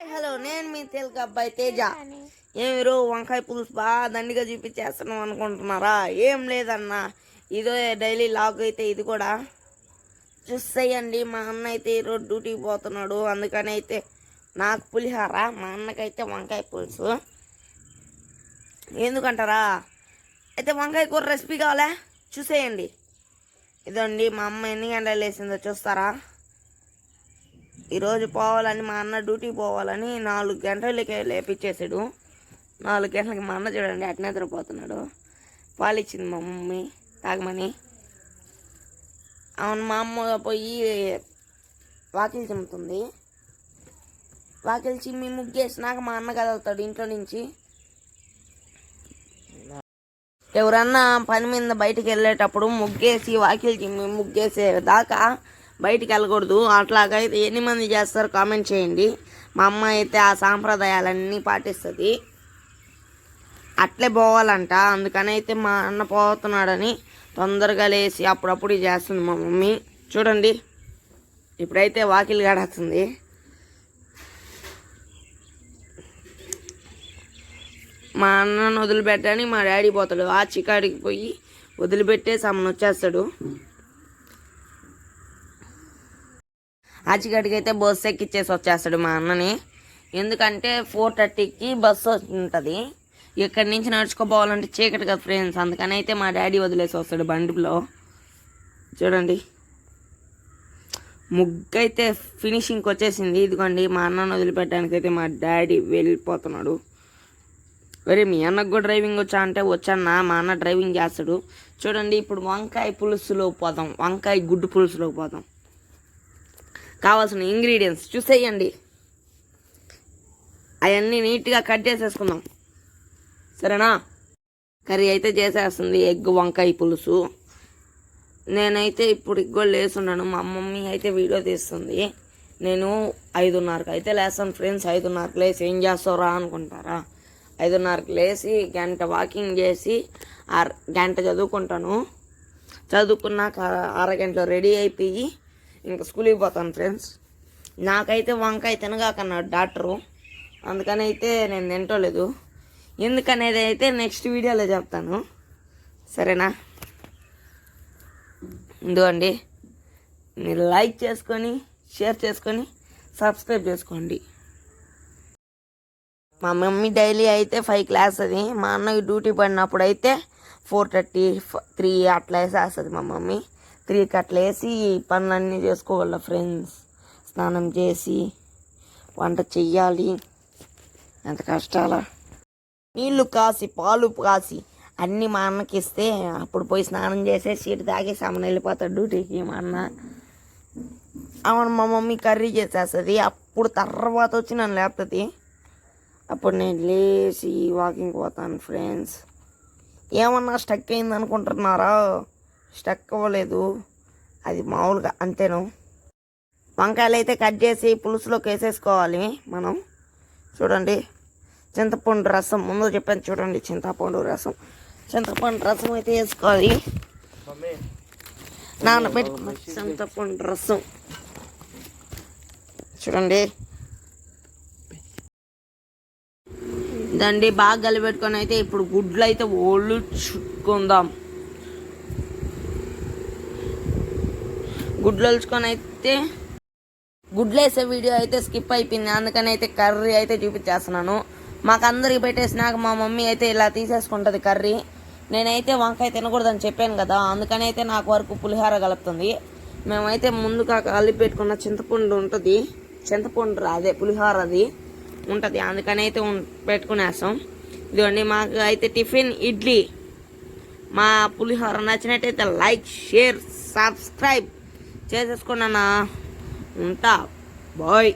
Hello నేను మీ తెలుగు అబ్బాయి తేజ. ఏమిరో వంకాయ పులుసు బాగా దండిగా చూపించేస్తున్నాం అనుకుంటున్నారా? ఏం లేదన్నా. ఇదో డైలీ లాగ్ అయితే ఇది కూడా. చూసేయండి మా అన్న అయితే ఈరోజు డ్యూటీకి పోతున్నాడు. అందుకని అయితే నాకు పులిహార మా అన్నకైతే వంకాయ పులుసు. ఎందుకంటారా? అయితే వంకాయ కూర రెసిపీ కావాలా? చూసేయండి. ఇదండి మా అమ్మ ఎన్ని గంటలు వేసిందో చూస్తారా? ఈరోజు పోవాలని మా అన్న డ్యూటీకి పోవాలని నాలుగు గంటలకి లేపించేసాడు నాలుగు గంటలకి మా అన్న చూడండి అట్నే నిద్రపోతున్నాడు. పాలు ఇచ్చింది మా మమ్మీ తాగమని. అవును మా అమ్మ పోయి వాకిలి చిమ్ముతుంది. వాకిలి చిమ్మి ముగ్గేసినాక మా అన్న కదలుతాడు ఇంట్లో నుంచి. ఎవరన్నా పని మీద బయటికి వెళ్ళేటప్పుడు ముగ్గేసి వాకిలి చిమ్మి ముగ్గేసే దాకా బయటికి వెళ్ళకూడదు. అట్లాగైతే ఎన్ని మంది చేస్తారు కామెంట్ చేయండి. మా అమ్మ అయితే ఆ సాంప్రదాయాలన్నీ పాటిస్తుంది. అట్లే పోవాలంట. అందుకని అయితే మా అన్న పోతున్నాడని తొందరగా లేచి అప్పుడప్పుడు చేస్తుంది మా మమ్మీ. చూడండి. ఇప్పుడైతే వాకిలి గడస్తుంది. మా అన్నను వదిలిపెట్టని మా డాడీ పోతాడు. ఆ చికాడికి పోయి వదిలిపెట్టేసి అమ్మను వచ్చేస్తాడు. ఆచిగడికి బస్సు ఎక్కిచ్చేసి వచ్చేస్తాడు మా అన్నని. ఎందుకంటే ఫోర్ థర్టీకి బస్సు ఉంటుంది ఇక్కడి నుంచి నడుచుకోపోవాలంటే చీకటి కదా ఫ్రెండ్స్. అందుకని అయితే మా డాడీ వదిలేసి వస్తాడు బండిలో. చూడండి. ముగ్గు అయితే ఫినిషింగ్కి వచ్చేసింది. ఇదిగోండి మా అన్నను వదిలిపెట్టడానికి అయితే మా డాడీ వెళ్ళిపోతున్నాడు. వరే మీ అన్నకు కూడా డ్రైవింగ్ వచ్చా అంటే వచ్చానా మా అన్న డ్రైవింగ్ చేస్తాడు. చూడండి ఇప్పుడు వంకాయ పులుసులోకి పోదాం. వంకాయ గుడ్డు పులుసులోకి పోదాం. కావాల్సిన ఇంగ్రీడియంట్స్ చూసేయండి. అవన్నీ నీట్గా కట్ చేసేసుకుందాం. సరేనా? కర్రీ అయితే చేసేస్తుంది. ఎగ్ వంకాయ పులుసు. నేనైతే ఇప్పుడు ఇగ్గోళ్ళు లేస్తున్నాను. మా మమ్మీ అయితే వీడియో తీస్తుంది. నేను ఐదున్నరకు అయితే లేస్తాను ఫ్రెండ్స్ ఐదున్నరకు లేసి ఏం చేస్తారా అనుకుంటారా? ఐదున్నరకు లేచి గంట వాకింగ్ చేసి ఆ గంట చదువుకుంటాను. చదువుకున్నాక అరగంటలో రెడీ అయిపోయి ఇంకా స్కూల్కి పోతాను ఫ్రెండ్స్. నాకైతే వంకాయ తినగాకన్నాడు డాక్టరు. అందుకని అయితే నేను తింటలేదు. ఎందుకనేది అయితే నెక్స్ట్ వీడియోలో చెప్తాను. సరేనా? ఇదిగోండి. మీరు లైక్ చేసుకొని షేర్ చేసుకొని సబ్స్క్రైబ్ చేసుకోండి. మా మమ్మీ డైలీ అయితే ఫైవ్ క్లాస్ అది. మా అన్నకి డ్యూటీ పడినప్పుడు అయితే ఫోర్ థర్టీ త్రీ అట్లా వేసేస్తుంది మా మమ్మీ. త్రీకి అట్లా వేసి పనులన్నీ చేసుకోవాలి ఫ్రెండ్స్. స్నానం చేసి వంట చెయ్యాలి. ఎంత కష్టాలా. నీళ్ళు కాసి పాలు కాసి అన్నీ మా అన్నకి ఇస్తే అప్పుడు పోయి స్నానం చేసే సీటు తాగేసి అమ్మని వెళ్ళిపోతాడు డ్యూటీకి మా అన్న. అవును మా మమ్మీ కర్రీ చేసేస్తుంది. అప్పుడు తర్వాత వచ్చి నన్ను లేపుతుంది. అప్పుడు నేను లేచి వాకింగ్ పోతాను ఫ్రెండ్స్. ఏమన్నా స్టక్ అయింది అనుకుంటున్నారా స్టక్ అవ్వలేదు. అది మామూలుగా అంతేను. వంకాయలు అయితే కట్ చేసి పులుసులోకి వేసేసుకోవాలి మనం. చూడండి చింతపండు రసం. ముందు చెప్పాను చూడండి చింతపండు రసం. చింతపండు రసం అయితే వేసుకోవాలి. నానబెట్టుకున్న చింతపండు రసం. చూడండి. దండి బాగా కలిపెట్టుకొని అయితే ఇప్పుడు గుడ్లు అయితే ఒళ్ళు చుట్టుకుందాం గుడ్లు ఒలుచుకొని అయితే గుడ్లు వేసే వీడియో అయితే స్కిప్ అయిపోయింది. అందుకని అయితే కర్రీ అయితే చూపించేస్తున్నాను. మాకు అందరికి పెట్టేసినాక మా మమ్మీ అయితే ఇలా తీసేసుకుంటుంది కర్రీ. నేనైతే వంకాయ తినకూడదని చెప్పాను కదా అందుకని అయితే నాకు వరకు పులిహోర కలుపుతుంది. మేమైతే ముందుగా కలిపి పెట్టుకున్న చింతపండు ఉంటుంది. చింతపండు రా- అదే పులిహోర అది ఉంటుంది. అందుకని అయితే పెట్టుకునేస్తాం. ఇదిగోండి మాకు అయితే టిఫిన్ ఇడ్లీ. మా పులిహోర నచ్చినట్టయితే లైక్ షేర్ సబ్స్క్రైబ్. చేసేసుకున్నానా ఉంటా. బాయ్.